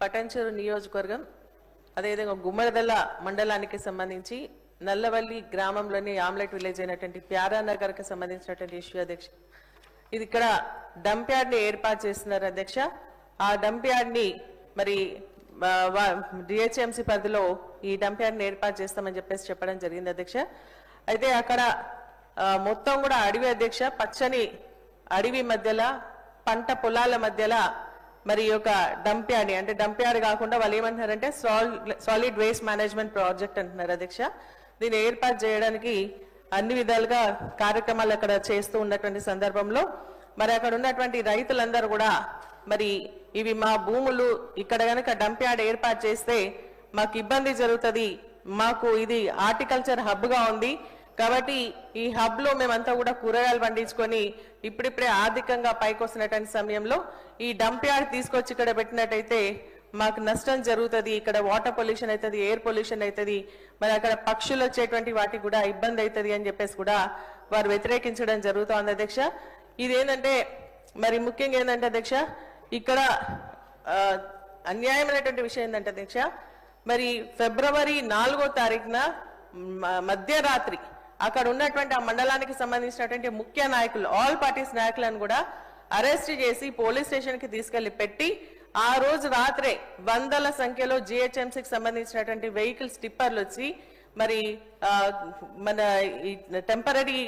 పటంచెరు నియోజకవర్గం అదేవిధంగా గుమ్మడదల మండలానికి సంబంధించి నల్లవల్లి గ్రామంలోని ఆమ్లెట్ విలేజ్ అయినటువంటి ప్యారానగర్కి సంబంధించినటువంటి ఇష్యూ అధ్యక్ష ఇది ఇక్కడ డంప్ యార్డ్ని ఏర్పాటు చేస్తున్నారు అధ్యక్ష. ఆ డంప్ యార్డ్ని మరి డిహెచ్ఎంసీ పరిధిలో ఈ డంప్ యార్డ్ని ఏర్పాటు చేస్తామని చెప్పేసి చెప్పడం జరిగింది అధ్యక్ష. అయితే అక్కడ మొత్తం కూడా అడవి అధ్యక్ష పచ్చని అడవి మధ్యలో పంట పొలాల మధ్యలో మరి ఒక యొక్క డంప్ యార్డ్ అంటే డంప్ యార్డ్ కాకుండా వాళ్ళు ఏమంటున్నారంటే సాలిడ్ వేస్ట్ మేనేజ్మెంట్ ప్రాజెక్ట్ అంటున్నారు అధ్యక్ష. దీన్ని ఏర్పాటు చేయడానికి అన్ని విధాలుగా కార్యక్రమాలు అక్కడ చేస్తూ ఉన్నటువంటి సందర్భంలో మరి అక్కడ ఉన్నటువంటి రైతులందరూ కూడా మరి ఇవి మా భూములు ఇక్కడ కనుక డంప్ యార్డ్ ఏర్పాటు చేస్తే మాకు ఇబ్బంది జరుగుతుంది మాకు ఇది హార్టికల్చర్ హబ్గా ఉంది కాబట్టి ఈ హబ్లో మేమంతా కూడా కూరగాయలు పండించుకొని ఇప్పుడిప్పుడే ఆర్థికంగా పైకొస్తున్నటువంటి సమయంలో ఈ డంప్ యార్డ్ తీసుకొచ్చి ఇక్కడ పెట్టినట్టయితే మాకు నష్టం జరుగుతుంది ఇక్కడ వాటర్ పొల్యూషన్ అవుతుంది ఎయిర్ పొల్యూషన్ అవుతుంది మరి అక్కడ పక్షులు వచ్చేటువంటి వాటికి కూడా ఇబ్బంది అవుతుంది అని చెప్పేసి కూడా వారు వ్యతిరేకించడం జరుగుతోంది అధ్యక్ష. ఇదేంటంటే మరి ముఖ్యంగా ఏంటంటే అధ్యక్ష ఇక్కడ అన్యాయమైనటువంటి విషయం ఏంటంటే అధ్యక్ష మరి ఫిబ్రవరి నాలుగో తారీఖున మ- మధ్యరాత్రి అక్కడ ఉన్నటువంటి ఆ మండలానికి సంబంధించినటువంటి ముఖ్య నాయకులు ఆల్ పార్టీస్ నాయకులను కూడా అరెస్ట్ చేసి పోలీస్ స్టేషన్కి తీసుకెళ్ళి పెట్టి ఆ రోజు రాత్రే వందల సంఖ్యలో జిహెచ్ఎంసీకి సంబంధించినటువంటి వెహికల్స్ టిప్పర్లు వచ్చి మరి మన ఈ టెంపరీ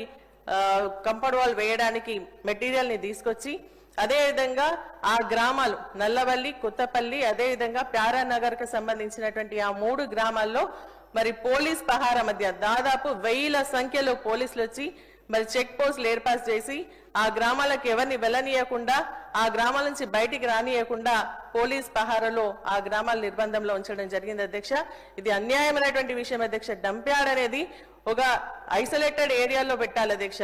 కంపౌండ్ వాల్ వేయడానికి మెటీరియల్ని తీసుకొచ్చి అదేవిధంగా ఆ గ్రామాలు నల్లవల్లి కొత్తపల్లి అదే విధంగా ప్యారానగర్కి సంబంధించినటువంటి ఆ మూడు గ్రామాల్లో మరి పోలీస్ పహార మధ్య దాదాపు వెయ్యిల సంఖ్యలో పోలీసులు వచ్చి మరి చెక్ పోస్టులు ఏర్పాటు చేసి ఆ గ్రామాలకు ఎవరిని వెళ్ళనీయకుండా ఆ గ్రామాల నుంచి బయటికి రానియకుండా పోలీస్ పహారలో ఆ గ్రామాల నిర్బంధంలో ఉంచడం జరిగింది అధ్యక్ష. ఇది అన్యాయమైనటువంటి విషయం అధ్యక్ష. డంప్యార్డ్ అనేది ఒక ఐసోలేటెడ్ ఏరియాలో పెట్టాలి అధ్యక్ష.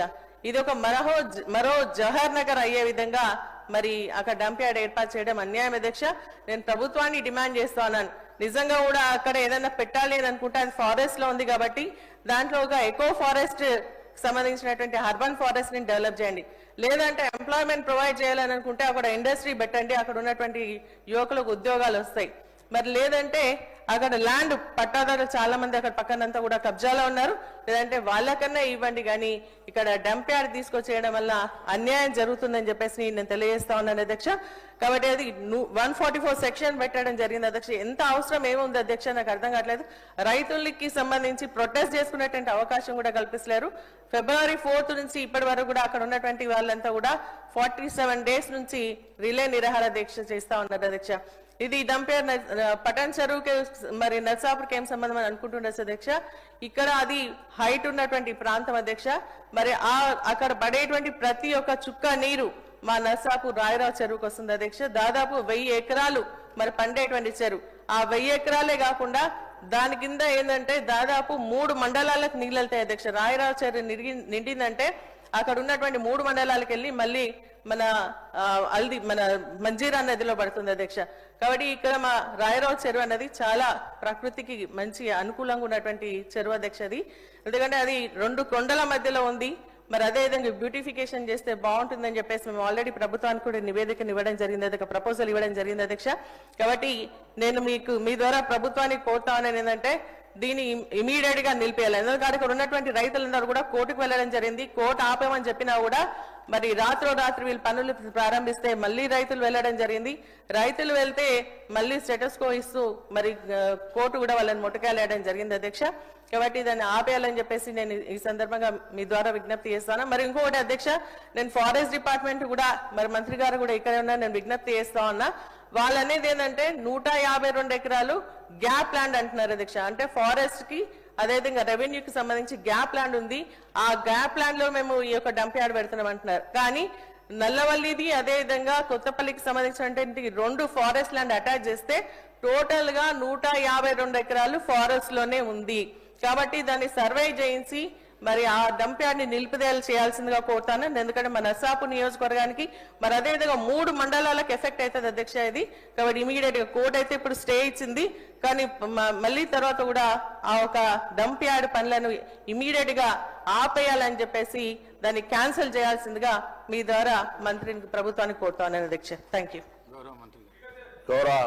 ఇది ఒక మరహో మరో జవహర్ నగర్ అయ్యే విధంగా మరి అక్కడ డంప్యార్డ్ ఏర్పాటు చేయడం అన్యాయం అధ్యక్ష. నేను ప్రభుత్వాన్ని డిమాండ్ చేస్తా నిజంగా కూడా అక్కడ ఏదైనా పెట్టాలి అని అనుకుంటే అది ఫారెస్ట్లో ఉంది కాబట్టి దాంట్లో ఒక ఎకో ఫారెస్ట్ సంబంధించినటువంటి అర్బన్ ఫారెస్ట్ని డెవలప్ చేయండి. లేదంటే ఎంప్లాయ్మెంట్ ప్రొవైడ్ చేయాలని అనుకుంటే అక్కడ ఇండస్ట్రీ పెట్టండి. అక్కడ ఉన్నటువంటి యువకులకు ఉద్యోగాలు వస్తాయి. మరి లేదంటే అక్కడ ల్యాండ్ పట్టాదారులు చాలా మంది అక్కడ పక్కనంతా కూడా కబ్జాలో ఉన్నారు. లేదంటే వాళ్ళకన్నా ఇవ్వండి కానీ ఇక్కడ డంప్ యార్డ్ తీసుకొచ్చేయడం వల్ల అన్యాయం జరుగుతుందని చెప్పేసి నేను తెలియజేస్తా ఉన్నాను అధ్యక్ష. కాబట్టి అది వన్ ఫార్టీ ఫోర్ సెక్షన్ పెట్టడం జరిగింది అధ్యక్ష. ఎంత అవసరం ఏముంది అధ్యక్ష? నాకు అర్థం కావట్లేదు. రైతులకి సంబంధించి ప్రొటెస్ట్ చేసుకునేటువంటి అవకాశం కూడా కల్పిస్తలేరు. ఫిబ్రవరి ఫోర్త్ నుంచి ఇప్పటి వరకు కూడా అక్కడ ఉన్నటువంటి వాళ్ళంతా కూడా ఫార్టీ సెవెన్ డేస్ నుంచి రిలే నిరాహార దీక్ష చేస్తా ఉన్నారు అధ్యక్ష. ఇది డంపేర్ పటన్ చెరువుకి మరి నర్సాపూర్కి ఏం సంబంధం అని అనుకుంటుండొచ్చు అధ్యక్ష? ఇక్కడ అది హైట్ ఉన్నటువంటి ప్రాంతం అధ్యక్ష. మరి ఆ అక్కడ పడేటువంటి ప్రతి ఒక్క చుక్క నీరు మా నర్సాపూర్ రాయరావు చెరువుకి వస్తుంది అధ్యక్ష. దాదాపు వెయ్యి ఎకరాలు మరి పండేటువంటి చెరువు. ఆ వెయ్యి ఎకరాలే కాకుండా దాని కింద ఏంటంటే దాదాపు మూడు మండలాలకు నీళ్ళు వెళ్తాయి అధ్యక్ష. రాయరావు చెరువు నిండిందంటే అక్కడ ఉన్నటువంటి మూడు మండలాలకు వెళ్ళి మళ్ళీ మన అల్ది మన మంజీరా నదిలో పడుతుంది అధ్యక్ష. కాబట్టి ఇక్కడ మా రాయరావు చెరువు అన్నది చాలా ప్రకృతికి మంచి అనుకూలంగా ఉన్నటువంటి చెరువు అధ్యక్ష అది. ఎందుకంటే అది రెండు కొండల మధ్యలో ఉంది. మరి అదే విధంగా బ్యూటిఫికేషన్ చేస్తే బాగుంటుందని చెప్పేసి మేము ఆల్రెడీ ప్రభుత్వానికి కూడా నివేదికను ఇవ్వడం జరిగింది. అదొక ప్రపోజల్ ఇవ్వడం జరిగింది అధ్యక్ష. కాబట్టి నేను మీకు మీ ద్వారా ప్రభుత్వానికి కోరుతా ఏంటంటే దీన్ని ఇమీడియట్గా నిలిపేయాలి. ఎందుకంటే ఇక్కడ ఉన్నటువంటి రైతులందరూ కూడా కోర్టుకు వెళ్ళడం జరిగింది. కోర్టు ఆపేమని చెప్పినా కూడా మరి రాత్రో రాత్రి వీళ్ళు పనులు ప్రారంభిస్తే మళ్ళీ రైతులు వెళ్ళడం జరిగింది. రైతులు వెళ్తే మళ్ళీ స్టేటస్ కో ఇస్తూ మరి కోర్టు కూడా వాళ్ళని ముట్టకాయలేయడం జరిగింది అధ్యక్ష. కాబట్టి దాన్ని ఆపేయాలని చెప్పేసి నేను ఈ సందర్భంగా మీ ద్వారా విజ్ఞప్తి చేస్తాను. మరి ఇంకొకటి అధ్యక్ష నేను ఫారెస్ట్ డిపార్ట్మెంట్ కూడా మరి మంత్రి గారు కూడా ఇక్కడే ఉన్నా నేను విజ్ఞప్తి చేస్తా ఉన్నా. వాళ్ళు అనేది ఏంటంటే నూట యాభై రెండు ఎకరాలు గ్యాప్ ల్యాండ్ అంటున్నారు అధ్యక్ష. అంటే ఫారెస్ట్కి అదేవిధంగా రెవెన్యూకి సంబంధించి గ్యాప్ ల్యాండ్ ఉంది. ఆ గ్యాప్ ల్యాండ్లో మేము ఈ యొక్క డంప్ యార్డ్ పెడుతున్నాం అంటున్నారు. కానీ నల్లవల్లిది అదే విధంగా కొత్తపల్లికి సంబంధించినటువంటి రెండు ఫారెస్ట్ ల్యాండ్ అటాచ్ చేస్తే టోటల్గా నూట యాభై రెండు ఎకరాలు ఫారెస్ట్లోనే ఉంది. కాబట్టి దాన్ని సర్వే చేయించి మరి ఆ డంప్ యార్డ్ చేయాల్సిందిగా కోరుతాను. ఎందుకంటే మన నర్సాపు నియోజకవర్గానికి మరి అదేవిధంగా మూడు మండలాలకు ఎఫెక్ట్ అవుతుంది అధ్యక్ష ఇది. కాబట్టి ఇమీడియట్గా కోర్టు అయితే ఇప్పుడు స్టే ఇచ్చింది. కానీ మళ్ళీ తర్వాత కూడా ఆ ఒక డంప్ యార్డ్ పనులను ఇమీడియట్గా ఆపేయాలని చెప్పేసి దాన్ని క్యాన్సిల్ చేయాల్సిందిగా మీ ద్వారా మంత్రిని ప్రభుత్వానికి కోరుతాను అధ్యక్ష. థ్యాంక్ యూ మంత్రి గౌరవ